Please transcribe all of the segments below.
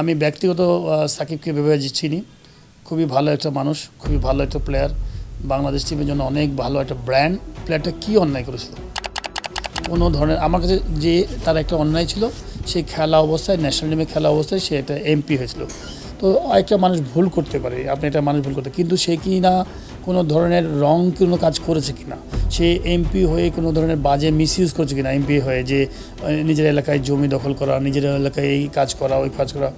আমি ব্যক্তিগত সাকিবকে ভেবে চিনি খুবই ভালো একটা মানুষ, খুবই ভালো একটা প্লেয়ার বাংলাদেশ টিমের জন্য অনেক ভালো একটা ব্র্যান্ড প্লেয়ারটা কী অন্যায় করেছিল? কোনো ধরনের, আমার কাছে যে তার একটা অন্যায় ছিল সেই খেলা অবস্থায় ন্যাশনাল টিমে খেলা অবস্থায় সে একটা এমপি হয়েছিল। তো একটা মানুষ ভুল করতে পারে, আপনি একটা মানুষ ভুল করতে কিন্তু সে কি না কোনো ধরনের রং কোনো কাজ করেছে কিনা সে এমপি হয়ে কোনো ধরনের বাজে মিসইউজ করছে কিনা, এমপি হয়ে যে নিজের এলাকায় জমি দখল করা, নিজের এলাকায় এই কাজ করা, ওই কাজ করা।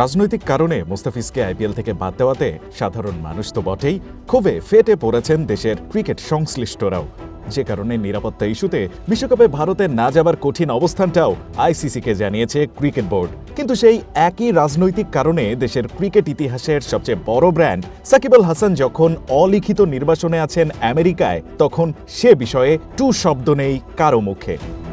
রাজনৈতিক কারণে মুস্তাফিজকে আইপিএল থেকে বাদ দেওয়াতে সাধারণ মানুষ তো বটেই, ক্ষোভে ফেটে পড়েছেন দেশের ক্রিকেট সংশ্লিষ্টরাও। যে কারণে নিরাপত্তা ইস্যুতে বিশ্বকাপে ভারতের না যাবার কঠিন অবস্থানটাও আইসিসিকে জানিয়েছে ক্রিকেট বোর্ড। কিন্তু সেই একই রাজনৈতিক কারণে দেশের ক্রিকেট ইতিহাসের সবচেয়ে বড় ব্র্যান্ড সাকিব আল হাসান যখন অলিখিত নির্বাচনে আছেন আমেরিকায়, তখন সে বিষয়ে টু শব্দ নেই কারও মুখে।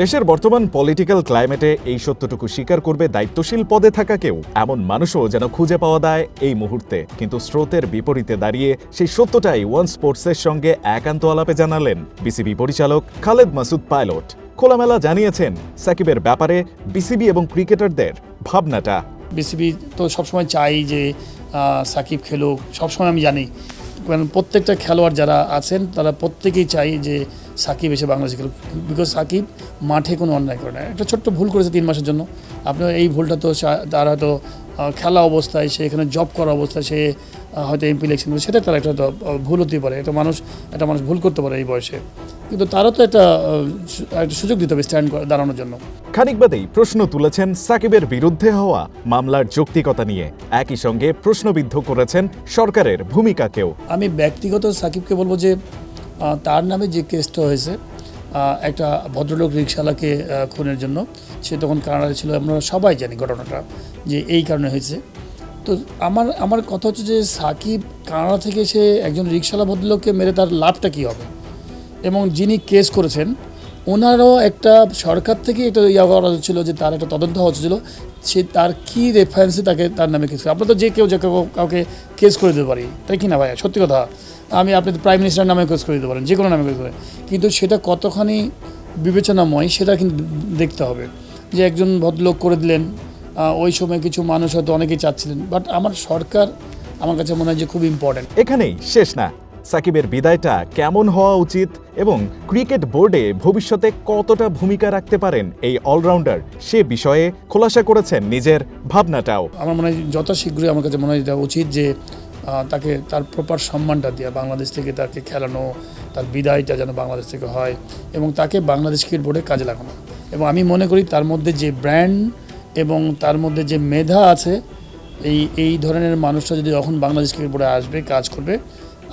দেশের বর্তমান পলিটিক্যাল ক্লাইমেটে এই সত্যটুকু স্বীকার করবে দায়িত্বশীল পদে থাকা কেউ। এমন মানুষও যেন খুঁজে পাওয়া দেয় এই মুহূর্তে। কিন্তু স্রোতের বিপরীতে দাঁড়িয়ে সেই সত্যটাই ওয়ান স্পোর্টসের সঙ্গে একান্ত আলাপে জানালেন বিসিবি পরিচালক খালেদ মাসুদ পাইলট। খোলামেলা জানিয়েছেন সাকিবের ব্যাপারে বিসিবি এবং ক্রিকেটারদের ভাবনাটা। বিসিবি তো সবসময় চাই যে সাকিব খেলুক, সবসময় আমি জানি। কারণ প্রত্যেকটা খেলোয়াড় যারা আছেন, তারা প্রত্যেকেই চাই যে সাকিব এসে বাংলাদেশে খেলুক। বিকজ সাকিব মাঠে কোনো অন্যায় করে না। একটা ছোট্ট ভুল করেছে তিন মাসের জন্য। আপনার এই ভুলটা তো তার হয়তো খেলা অবস্থায়, সে এখানে জব করা অবস্থায়, সে হয়তো এমপি ইলেকশন সেটা তার একটা ভুল হতে পারে। একটা মানুষ একটা মানুষ ভুল করতে পারে এই বয়সে। কিন্তু তারও তো একটা একটা সুযোগ দিতে হবে স্ট্যান্ড দাঁড়ানোর জন্য। খানিক বাদেই প্রশ্ন তুলেছেন সাকিবের বিরুদ্ধে হওয়া মামলার যৌক্তিকতা নিয়ে। একই সঙ্গে প্রশ্নবিদ্ধ করেছেন সরকারের ভূমিকাকেও। আমি ব্যক্তিগত সাকিবকে বলব যে তার নামে যে কেসটা হয়েছে একটা ভদ্রলোক রিক্সাওয়ালাকে খুনের জন্য, সে তখন কানাডা ছিল। আমরা সবাই জানি ঘটনাটা, যে এই কারণে হয়েছে। তো আমার আমার কথা হচ্ছে যে, সাকিব কানাডা থেকে সে একজন রিক্সাওয়ালা ভদ্রলোককে মেরে তার লাভটা কী হবে? এবং যিনি কেস করেছেন ওনারও একটা সরকার থেকে এটা ইয়া করা হচ্ছিল যে তার একটা তদন্ত হওয়া হচ্ছিল সে তার কী রেফারেন্সে তাকে তার নামে কেস আমরা তো যে কেউ যে কেউ কাউকে কেস করে দিতে পারি। তাই কি না ভাই সত্যি কথা। আমি আপনি প্রাইম মিনিস্টার নামে কেস করে দিতে পারেন যে কোনো নামে কেস করে। কিন্তু সেটা কতখানি বিবেচনাময়, সেটা কিন্তু দেখতে হবে। যে একজন ভদ্রলোক করে দিলেন ওই সময় কিছু মানুষ হয়তো অনেকেই চাচ্ছিলেন। বাট আমার সরকার আমার কাছে মনে হয় যে খুব ইম্পর্ট্যান্ট এখানেই শেষ না। সাকিবের বিদায়টা কেমন হওয়া উচিত এবং ক্রিকেট বোর্ডে ভবিষ্যতে কতটা ভূমিকা রাখতে পারেন এই অলরাউন্ডার সে বিষয়ে খোলাসা করেছেন নিজের ভাবনাটাও। আমার মনে হয় যত শীঘ্রই আমার কাছে মনে হয় উচিত যে তাকে তার প্রপার সম্মানটা দেওয়া বাংলাদেশ থেকে তাকে খেলানো, তার বিদায়টা যেন বাংলাদেশ থেকে হয় এবং তাকে বাংলাদেশ ক্রিকেট বোর্ডে কাজে লাগানো। এবং আমি মনে করি তার মধ্যে যে ব্র্যান্ড এবং তার মধ্যে যে মেধা আছে, এই এই ধরনের মানুষটা যদি যখন বাংলাদেশ ক্রিকেট বোর্ডে আসবে, কাজ করবে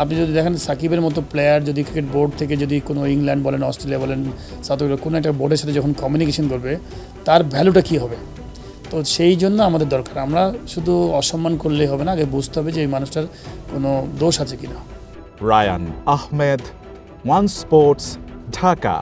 আপনি যদি দেখেন সাকিবের মতো প্লেয়ার যদি ক্রিকেট বোর্ড থেকে যদি কোনো ইংল্যান্ড বলেন অস্ট্রেলিয়া বলেন সাউথ আফ্রিকা কোনো একটা বোর্ডের সাথে যখন কমিউনিকেশন করবে, তার ভ্যালুটা কী হবে? তো সেই জন্য আমাদের দরকার। আমরা শুধু অসম্মান করলেই হবে না, আগে বুঝতে হবে যে এই মানুষটার কোনো দোষ আছে কিনা। Rayan Ahmed one sports Dhaka